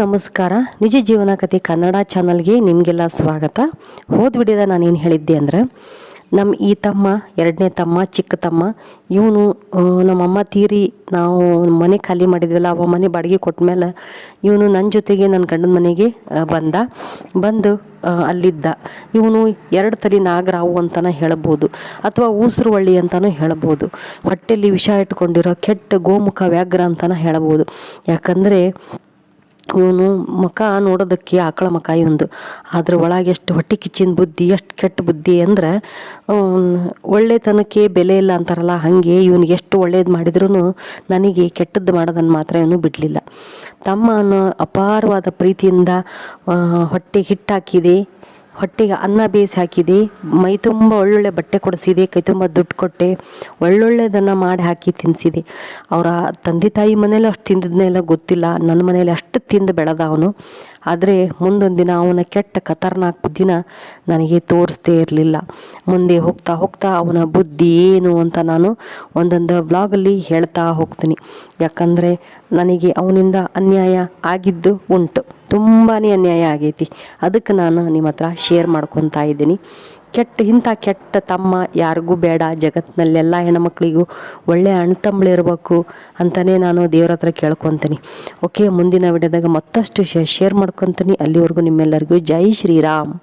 ನಮಸ್ಕಾರ. ನಿಜ ಜೀವನ ಕಥೆ ಕನ್ನಡ ಚಾನಲ್ಗೆ ನಿಮಗೆಲ್ಲ ಸ್ವಾಗತ. ಹೋದ ವಿಡಿಯೋದ ನಾನೇನು ಹೇಳಿದ್ದೆ ಅಂದ್ರೆ ನಮ್ಮ ಈ ತಮ್ಮ, ಎರಡನೇ ತಮ್ಮ, ಚಿಕ್ಕ ತಮ್ಮ, ಇವನು ನಮ್ಮಮ್ಮ ತೀರಿ ನಾವು ಮನೆ ಖಾಲಿ ಮಾಡಿದ್ವಲ್ಲ, ಅವ ಮನೆ ಬಾಡಿಗೆ ಕೊಟ್ಟ ಮೇಲೆ ಇವನು ನನ್ನ ಜೊತೆಗೆ ನನ್ನ ಗಂಡನ ಮನೆಗೆ ಬಂದ. ಬಂದು ಅಲ್ಲಿದ್ದ. ಇವನು ಎರಡು ತಲೆ ನಾಗರಾವು ಅಂತಲೇ ಹೇಳ್ಬೋದು, ಅಥವಾ ಊಸರು ಅಂತಲೂ ಹೇಳ್ಬೋದು ಹೊಟ್ಟೆಯಲ್ಲಿ ವಿಷ ಇಟ್ಕೊಂಡಿರೋ ಕೆಟ್ಟ ಗೋಮುಖ ವ್ಯಾಘ್ರ ಅಂತಲೇ ಹೇಳ್ಬೋದು. ಯಾಕಂದರೆ ಇವನು ಮುಖ ನೋಡೋದಕ್ಕೆ ಆಕಳ ಮುಖ ಇವಂದು. ಅದ್ರ ಒಳಗೆ ಎಷ್ಟು ಹೊಟ್ಟೆ ಕಿಚ್ಚಿನ ಬುದ್ಧಿ, ಎಷ್ಟು ಕೆಟ್ಟ ಬುದ್ಧಿ ಅಂದ್ರೆ ಒಳ್ಳೆತನಕ್ಕೆ ಬೆಲೆ ಇಲ್ಲ ಅಂತಾರಲ್ಲ, ಹಾಗೆ ಇವನಿಗೆ ಎಷ್ಟು ಒಳ್ಳೇದು ಮಾಡಿದ್ರೂ ನನಗೆ ಕೆಟ್ಟದ್ದು ಮಾಡೋದನ್ನು ಮಾತ್ರ ಇವನು ಬಿಡಲಿಲ್ಲ. ತಮ್ಮ ಅಪಾರವಾದ ಪ್ರೀತಿಯಿಂದ ಹೊಟ್ಟೆ ಹಿಟ್ಟಾಕಿದೆ. ಹೊಟ್ಟೆಗೆ ಅನ್ನ ಬೇಯಿಸಿ ಹಾಕಿದೆ, ಮೈ ತುಂಬ ಒಳ್ಳೊಳ್ಳೆ ಬಟ್ಟೆ ಕೊಡಿಸಿದೆ, ಕೈ ತುಂಬ ದುಡ್ಡು ಕೊಟ್ಟೆ, ಒಳ್ಳೊಳ್ಳೆದನ್ನು ಮಾಡಿ ಹಾಕಿ ತಿನ್ನಿಸಿದೆ ಅವರ ತಂದೆ ತಾಯಿ ಮನೇಲಿ ಅಷ್ಟು ತಿಂದಿದ್ನೆಲ್ಲ ಗೊತ್ತಿಲ್ಲ ನನ್ನ ಮನೇಲಿ ಅಷ್ಟು ತಿಂದು ಬೆಳೆದ ಅವನು. ಆದರೆ ಮುಂದೊಂದು ದಿನ ಅವನ ಕೆಟ್ಟ ಖತರ್ನಾಕ್ ಬುದ್ಧಿನ ನನಗೆ ತೋರಿಸ್ತೇ ಇರಲಿಲ್ಲ. ಮುಂದೆ ಹೋಗ್ತಾ ಹೋಗ್ತಾ ಅವನ ಬುದ್ಧಿ ಏನು ಅಂತ ನಾನು ಒಂದೊಂದು ಬ್ಲಾಗಲ್ಲಿ ಹೇಳ್ತಾ ಹೋಗ್ತೀನಿ. ಯಾಕಂದರೆ ನನಗೆ ಅವನಿಂದ ಅನ್ಯಾಯ ಆಗಿದ್ದು ಉಂಟು. ತುಂಬಾ ಅನ್ಯಾಯ ಆಗೈತಿ. ಅದಕ್ಕೆ ನಾನು ನಿಮ್ಮ ಹತ್ರ ಶೇರ್ ಮಾಡ್ಕೊತಾ ಇದ್ದೀನಿ. ಕೆಟ್ಟ, ಇಂಥ ಕೆಟ್ಟ ತಮ್ಮ ಯಾರಿಗೂ ಬೇಡ. ಜಗತ್ತಿನಲ್ಲೆಲ್ಲ ಹೆಣ್ಮಕ್ಳಿಗೂ ಒಳ್ಳೆಯ ಅಣ್ತಂಬ್ಳಿರ್ಬೇಕು ಅಂತಲೇ ನಾನು ದೇವ್ರ ಹತ್ರ ಕೇಳ್ಕೊತೀನಿ. ಓಕೆ, ಮುಂದಿನ ವಿಡಿಯೋದಾಗ ಮತ್ತಷ್ಟು ಶೇರ್ ಮಾಡ್ಕೊತೀನಿ. ಅಲ್ಲಿವರೆಗೂ ನಿಮ್ಮೆಲ್ಲರಿಗೂ ಜೈ ಶ್ರೀರಾಮ್.